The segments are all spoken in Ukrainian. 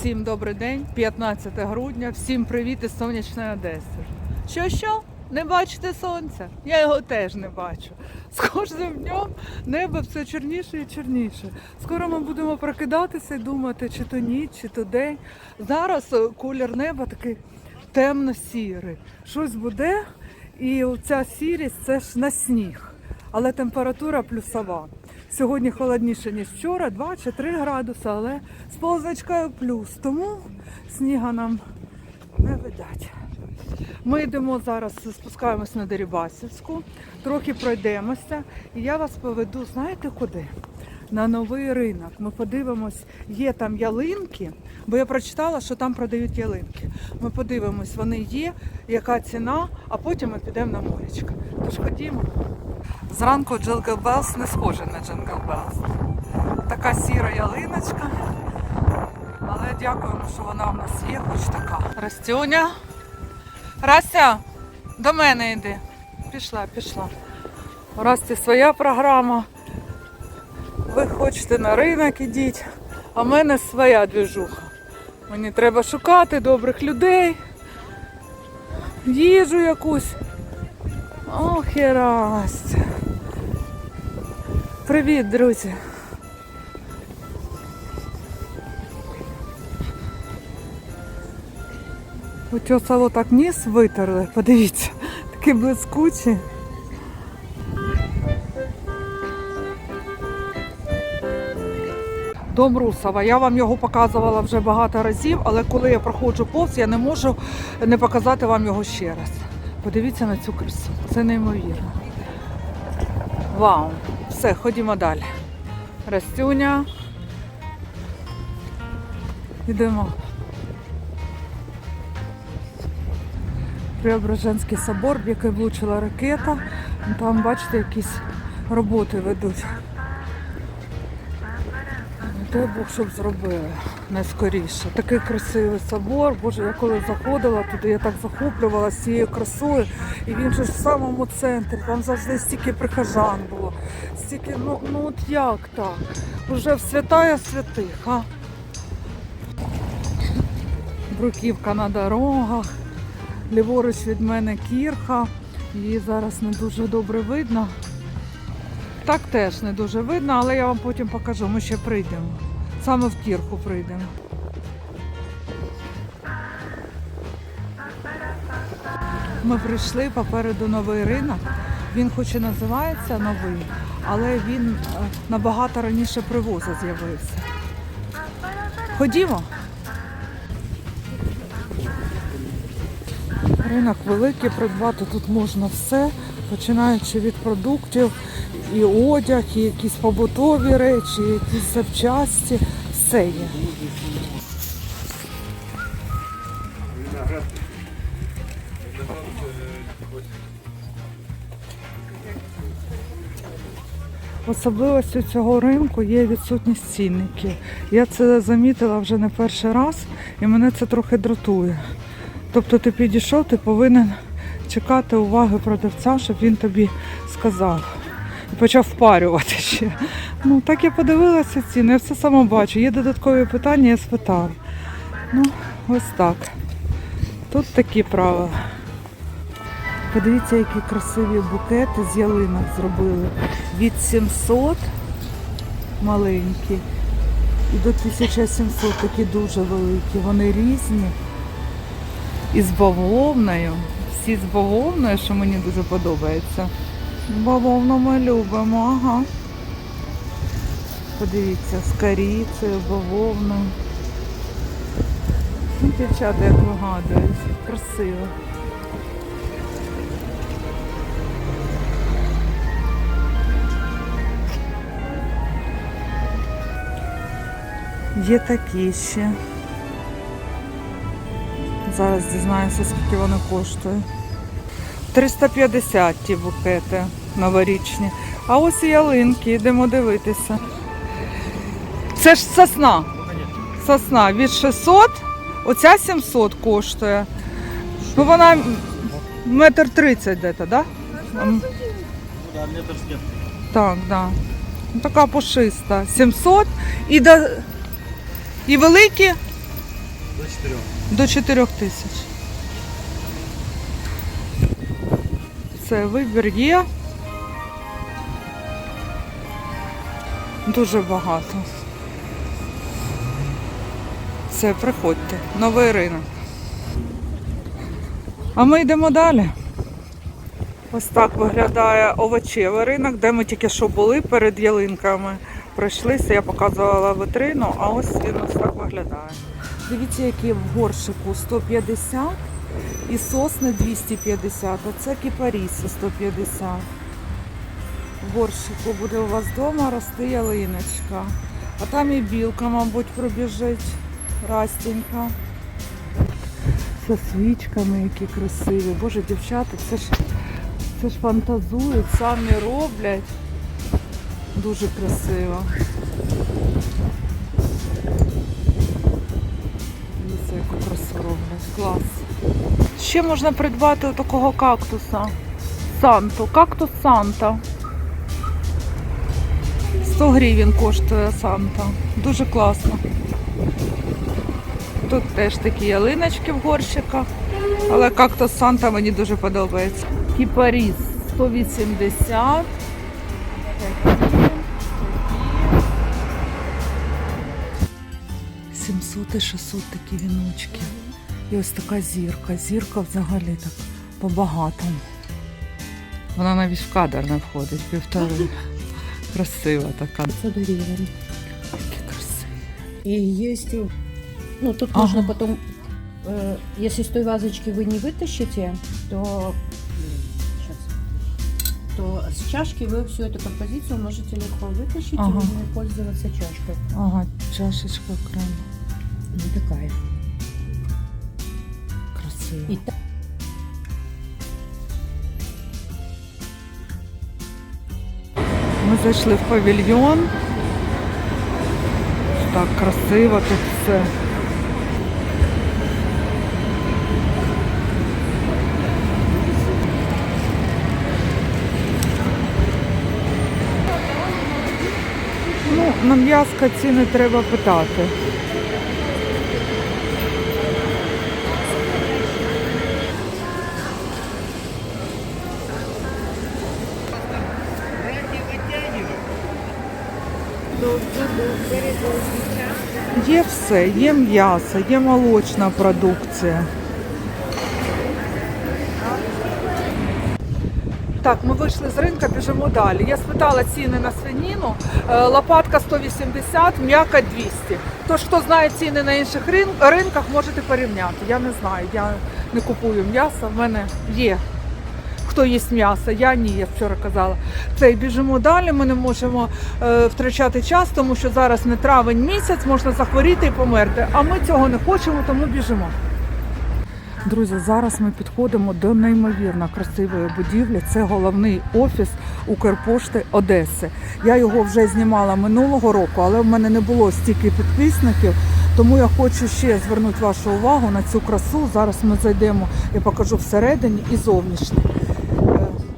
Всім добрий день, 15 грудня, всім привіт із сонячної Одеси. Що що? Не бачите сонця? Я його теж не бачу. З кожним днем небо все чорніше і чорніше. Скоро ми будемо прокидатися і думати, чи то ніч, чи то день. Зараз е, колір неба такий темно-сірий. Щось буде, і ця сірість це ж на сніг. Але температура плюсова. Сьогодні холодніше, ніж вчора, 2 чи 3 градуси, але з позначкою плюс. Тому сніга нам не видать. Ми йдемо зараз, спускаємось на Дерибасівську, трохи пройдемося, і я вас поведу, знаєте куди? На новий ринок. Ми подивимось, є там ялинки, бо я прочитала, що там продають ялинки. Ми подивимось, вони є, яка ціна, а потім ми підемо на морячка. Тож ходімо. Зранку Джингл Белс не схоже на Джингл Белс. Така сіра ялиночка. Але дякуємо, що вона в нас є, хоч така. Растюня. Рася, до мене йди. Пішла, пішла. У Расті своя програма. Ви хочете на ринок ідіть, а в мене своя двіжуха. Мені треба шукати добрих людей, їжу якусь. Ох, і Растя. Привіт, друзі. Утесало так ніс витерли, подивіться, такий блискучий. Дом Русова. Я вам його показувала вже багато разів, але коли я проходжу повз, я не можу не показати вам його ще раз. Подивіться на цю красу. Це неймовірно. Вау! Все, ходімо далі. Растюня. Йдемо. Преображенський собор, в який влучила ракета. Там, бачите, якісь роботи ведуть. Дай Бог, щоб зробили найскоріше. Такий красивий собор. Боже, я коли заходила туди, я так захоплювалася цією красою. І він же в самому центрі. Там завжди стільки прихожан було. Стільки, ну, ну от як так? Уже в святая святих, а? Бруківка на дорогах. Ліворуч від мене кірха. Її зараз не дуже добре видно. Так теж не дуже видно, але я вам потім покажу, ми ще прийдемо. Саме в кірху прийдемо. Ми прийшли попереду новий ринок. Він хоч і називається новий, але він е, набагато раніше привозу з'явився. Ходімо. Ринок великий, придбати тут можна все, починаючи від продуктів, і одяг, і якісь побутові речі, і якісь запчасті, все є. Особливостю цього ринку є відсутність цінників. Я це замітила вже не перший раз, і мене це трохи дратує. Тобто ти підійшов, ти повинен чекати уваги продавця, щоб він тобі сказав. І почав впарювати ще. Ну, так я подивилася ціни, я все сама бачу. Є додаткові питання, я спитав. Ну, ось так. Тут такі правила. Подивіться, які красиві букети з ялинок зробили. Від 700 маленькі і до 1700 такі дуже великі. Вони різні. І з бавовною. Всі з бавовною, що мені дуже подобається. Бавовну ми любимо, ага. Подивіться, з корицею, бавовною. Ну, Дівчата, як вигадують. Красиво. Є такі ще. Зараз дізнаюся, скільки вони коштують. 350 ті букети новорічні. А ось і ялинки, йдемо дивитися. Це ж сосна. Сосна від 600, оця 700 коштує. Ну вона метр тридцять десь, так? Да? Так, да. Ну, Така пушиста. 700 і, до... і великі До 4. До 4 тисяч. Це вибір є. Дуже багато. Все, приходьте. Новий ринок. А ми йдемо далі. Ось так виглядає овочевий ринок, де ми тільки що були перед ялинками. Пройшлися, я показувала витрину, а ось він ось так виглядає. Дивіться, які в горшику 150 і сосни 250, а це кіпаріси 150. В горшику буде у вас вдома рости ялиночка. А там і білка, мабуть, пробіжить. Растенька. З свічками, які красиві. Боже, дівчата, це ж, це ж фантазують, самі роблять. Дуже красиво. Яку красу. Клас. Ще можна придбати такого кактуса. Санту. Кактус Санта. 100 гривень коштує Санта. Дуже класно. Тут теж такі ялиночки в горщиках. Але кактус Санта мені дуже подобається. Кіпаріс 180. Такі, такі. 700 і 600 такі віночки. І ось така зірка. Зірка взагалі так по-багатому. Вона навіть в кадр не входить, півтори. Красива така. 500 гривен. Такі красиві. И есть, э, ну тут Ага. можно потом, э, если с той вазочки вы не вытащите, то, сейчас, то с чашки вы всю эту композицию можете легко вытащить Ага. и уже пользоваться чашкой. Ага, чашечка окремо. Вот такая. Красива. И та- Ми зайшли в павільйон. Так красиво тут все. Ну, на м'яско ціни треба питати. Все, є м'ясо, є молочна продукція. Так, ми вийшли з ринка, біжимо далі. Я спитала ціни на свиніну. Е, Лопатка 180, м'яка 200. Тож, хто знає ціни на інших ринках, можете порівняти. Я не знаю, я не купую м'ясо, в мене є. Хто їсть м'ясо, я ні, я вчора казала. Це біжимо далі. Ми не можемо е, втрачати час, тому що зараз не травень місяць, можна захворіти і померти. А ми цього не хочемо, тому біжимо. Друзі, зараз ми підходимо до неймовірно красивої будівлі. Це головний офіс Укрпошти Одеси. Я його вже знімала минулого року, але в мене не було стільки підписників. Тому я хочу ще звернути вашу увагу на цю красу. Зараз ми зайдемо, я покажу всередині і зовнішній.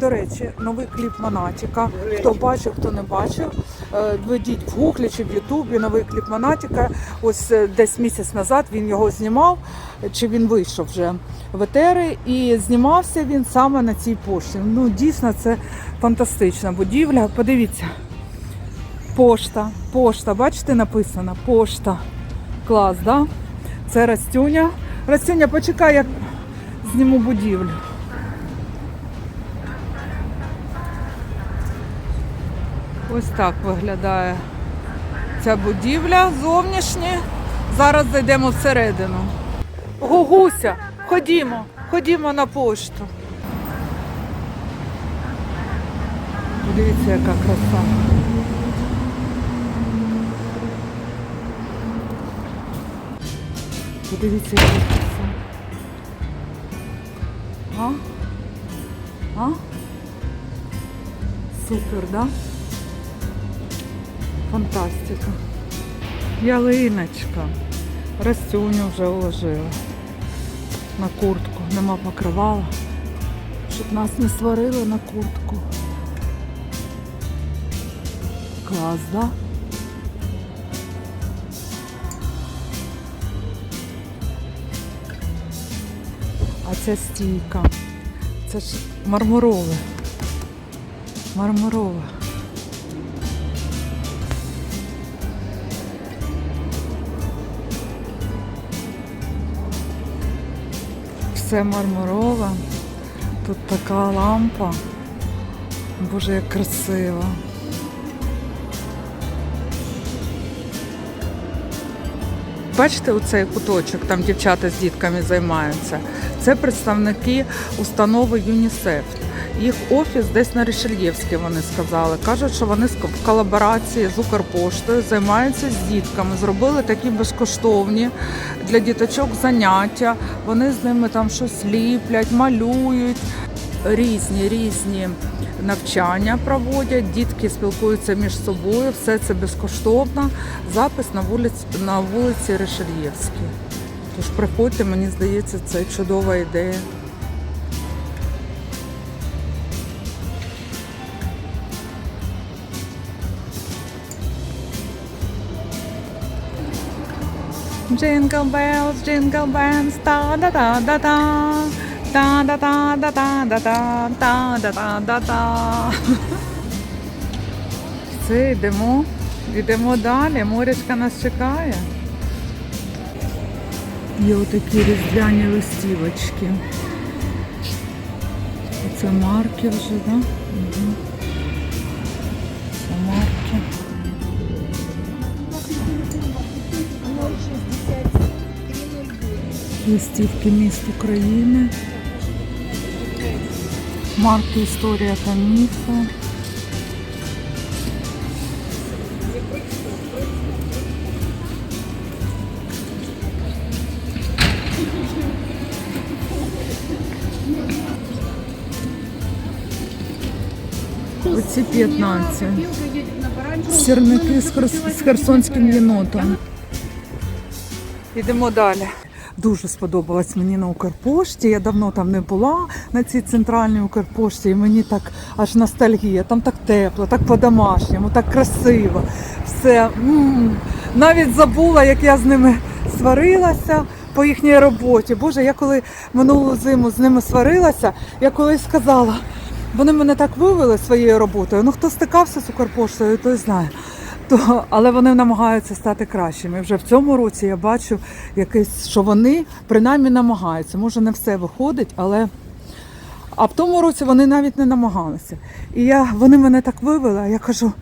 Е, До речі, новий кліп Монатіка. Хто бачив, хто не бачив, е, введіть в гуглі чи в Ютубі новий кліп Монатіка. Ось е, десь місяць назад він його знімав, чи він вийшов вже в етери, і знімався він саме на цій пошті. Ну дійсно це фантастична будівля. Подивіться. Пошта, пошта, бачите, написано пошта. Клас, да? Це Растюня. Растюня, почекай, як зніму будівлю. Ось так виглядає ця будівля зовнішня. Зараз зайдемо всередину. Гугуся, ходімо, ходімо на пошту. Подивіться, яка краса. Подивіться, яка краса. А? А? Супер, да? Фантастика. Ялиночка. Растюню вже уложила. На куртку. Нема покривала. Щоб нас не сварили на куртку. Клас, да? А ця стійка. Це ж мармурове. Мармурове. Все мармурове. Тут така лампа. Боже, як красиво. Бачите оцей куточок, там дівчата з дітками займаються. Це представники установи ЮНІСЕФ. Їх офіс десь на Рішельєвській, вони сказали. Кажуть, що вони в колаборації з Укрпоштою займаються з дітками. Зробили такі безкоштовні для діточок заняття. Вони з ними там щось ліплять, малюють. Різні різні навчання проводять, дітки спілкуються між собою, все це безкоштовно. Запис на вулиці на вулиці Решельєвській. Тож приходьте, мені здається, це чудова ідея. Jingle bells, jingle bells, da та-да-та-да-та-да-та-та-да-та-да-та. Все, йдемо. Йдемо далі. Морячка нас чекає. Є отакі різдвяні листівочки. Це марки вже, так? Угу. Це марки. Листівки міст України. Марки Історія та міфи. Оці 15. Сірники з, херс- з херсонським єнотом. Йдемо далі. Дуже сподобалось мені на Укрпошті. Я давно там не була на цій центральній Укрпошті, і мені так аж ностальгія. Там так тепло, так по-домашньому, так красиво. Все. м Навіть забула, як я з ними сварилася по їхній роботі. Боже, я коли минулу зиму з ними сварилася, я колись сказала, вони мене так вивели своєю роботою. Ну хто стикався з Укрпоштою, той знає. То, але вони намагаються стати кращими. Вже в цьому році я бачу якесь, що вони принаймні намагаються. Може, не все виходить, але а в тому році вони навіть не намагалися. І я, вони мене так вивели, я кажу: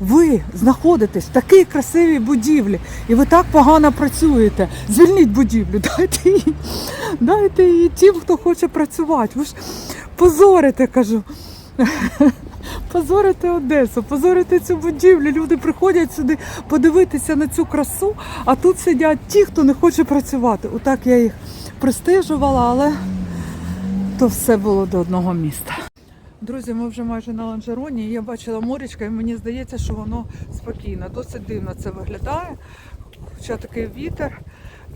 ви знаходитесь в такій красивій будівлі, і ви так погано працюєте. Звільніть будівлю, дайте її, дайте її тим, хто хоче працювати. Ви ж позорите, кажу. Позорити Одесу, позорити цю будівлю. Люди приходять сюди подивитися на цю красу, а тут сидять ті, хто не хоче працювати. Отак я їх пристижувала, але то все було до одного міста. Друзі, ми вже майже на ланжероні. Я бачила морячка, і мені здається, що воно спокійно. Досить дивно це виглядає. Хоча такий вітер.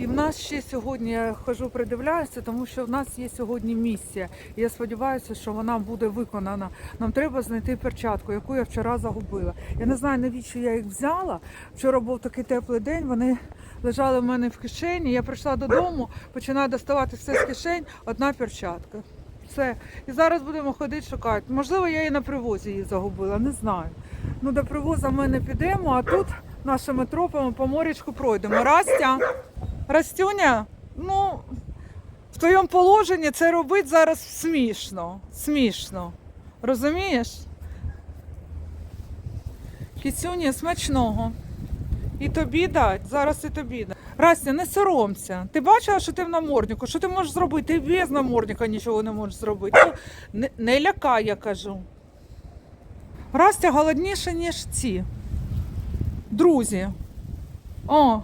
І в нас ще сьогодні я хожу, придивляюся, тому що в нас є сьогодні місія. І я сподіваюся, що вона буде виконана. Нам треба знайти перчатку, яку я вчора загубила. Я не знаю, навіщо я їх взяла. Вчора був такий теплий день. Вони лежали в мене в кишені. Я прийшла додому, починаю доставати все з кишень. Одна перчатка. Все. І зараз будемо ходити шукати. Можливо, я і на привозі її загубила, не знаю. Ну, до привоза ми не підемо, а тут нашими тропами по морячку пройдемо. Растя, Растюня, ну, в твоєму положенні це робити зараз смішно. Смішно. Розумієш? Кіцюні, смачного. І тобі дать, зараз і тобі дать. Растя, не соромся. Ти бачила, що ти в наморднику? Що ти можеш зробити? Ти без намордника нічого не можеш зробити. Ну, не, не лякай, я кажу. Растя голодніше, ніж ці. Друзі. О!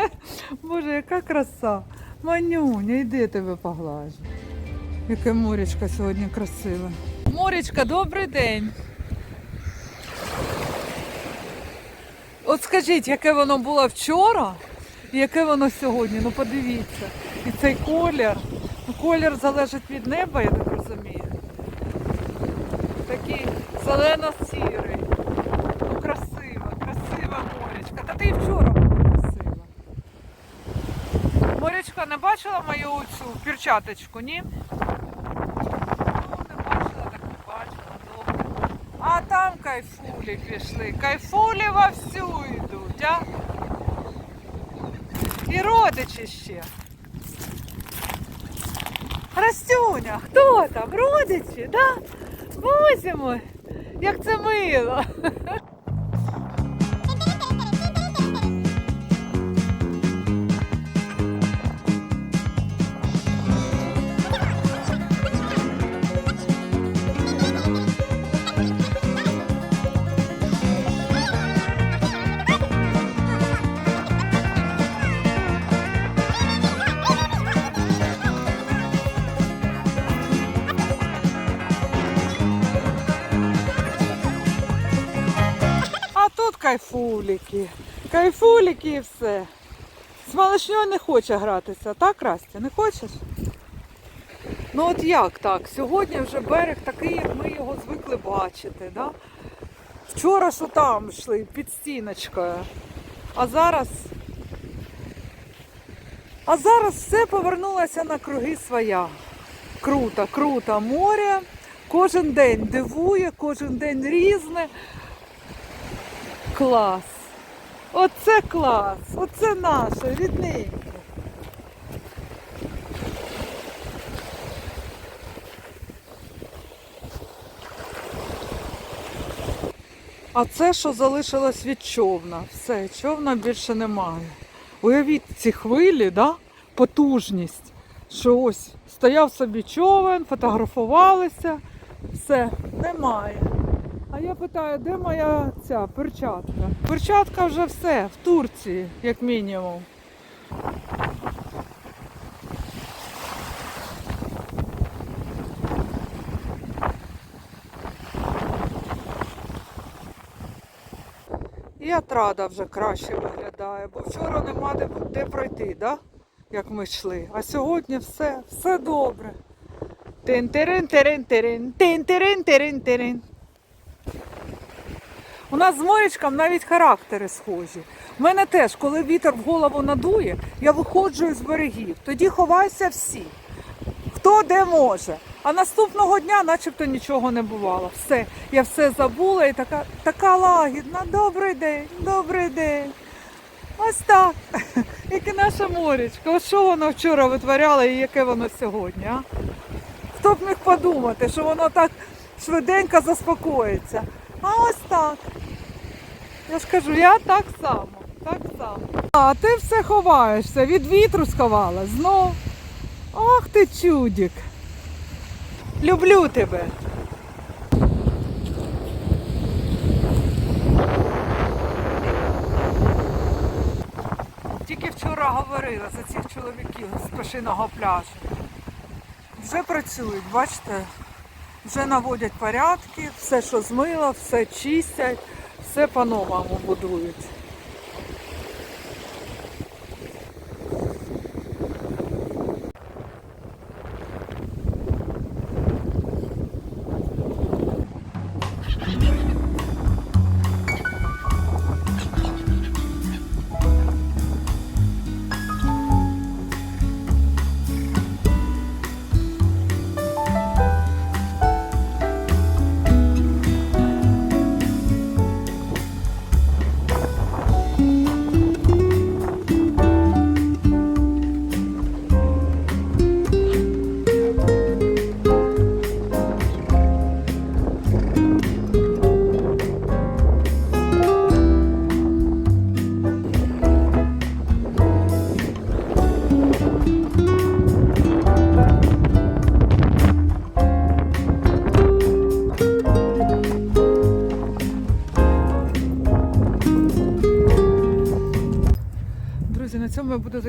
Боже, яка краса. Манюня, йди тебе поглажу. Яке морячка сьогодні красиве. Морячка, добрий день. От скажіть, яке воно було вчора і яке воно сьогодні. Ну подивіться. І цей колір. Ну, колір залежить від неба, я так розумію. Такий зелено-сірий. Морячка. Та ти і вчора була красива. Моречка, не бачила мою цю перчаточку, ні? Ну. А там кайфулі пішли. Кайфулі вовсю йдуть, а? І родичі ще. Растюня, хто там? Родичі, да? Боже мой, як це мило. Кайфуліки. І все. З малишньою не хоче гратися, так, Растя? Не хочеш? Ну от як так? Сьогодні вже берег такий, як ми його звикли бачити. Да? Вчора що там йшли під стіночкою. А зараз. А зараз все повернулося на круги своя. Круто, круто море. Кожен день дивує, кожен день різне. Клас. Оце клас. Оце наше, рідненьке. А це, що залишилось від човна. Все, човна більше немає. Уявіть ці хвилі, да? потужність. Що ось стояв собі човен, фотографувалися, все, немає. Я питаю, де моя ця перчатка? Перчатка вже все, в Турції, як мінімум. І отрада вже краще виглядає, бо вчора нема де, де пройти, да? як ми йшли. А сьогодні все, все добре. тин-тирин тирин У нас з Морічком навіть характери схожі. У мене теж, коли вітер в голову надує, я виходжу із берегів. Тоді ховаються всі. Хто де може. А наступного дня начебто нічого не бувало. Все, я все забула і така, така лагідна. Добрий день, добрий день. Ось так. Як і наша морічка. Ось що воно вчора витворяло і яке воно сьогодні, а? Хто б міг подумати, що воно так швиденько заспокоїться. А ось так. Я ж кажу, я так само, так само. А ти все ховаєшся, від вітру сховала знов. Ах ти чудик. Люблю тебе. Тільки вчора говорила за цих чоловіків з пешиного пляжу. Вже працюють, бачите, вже наводять порядки, все, що змило, все чистять, все по-новому будують.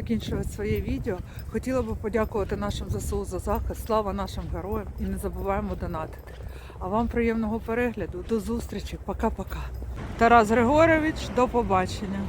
Закінчувати своє відео. Хотіла би подякувати нашим ЗСУ за захист. Слава нашим героям і не забуваємо донатити. А вам приємного перегляду. До зустрічі. Пока-пока. Тарас Григорович, до побачення.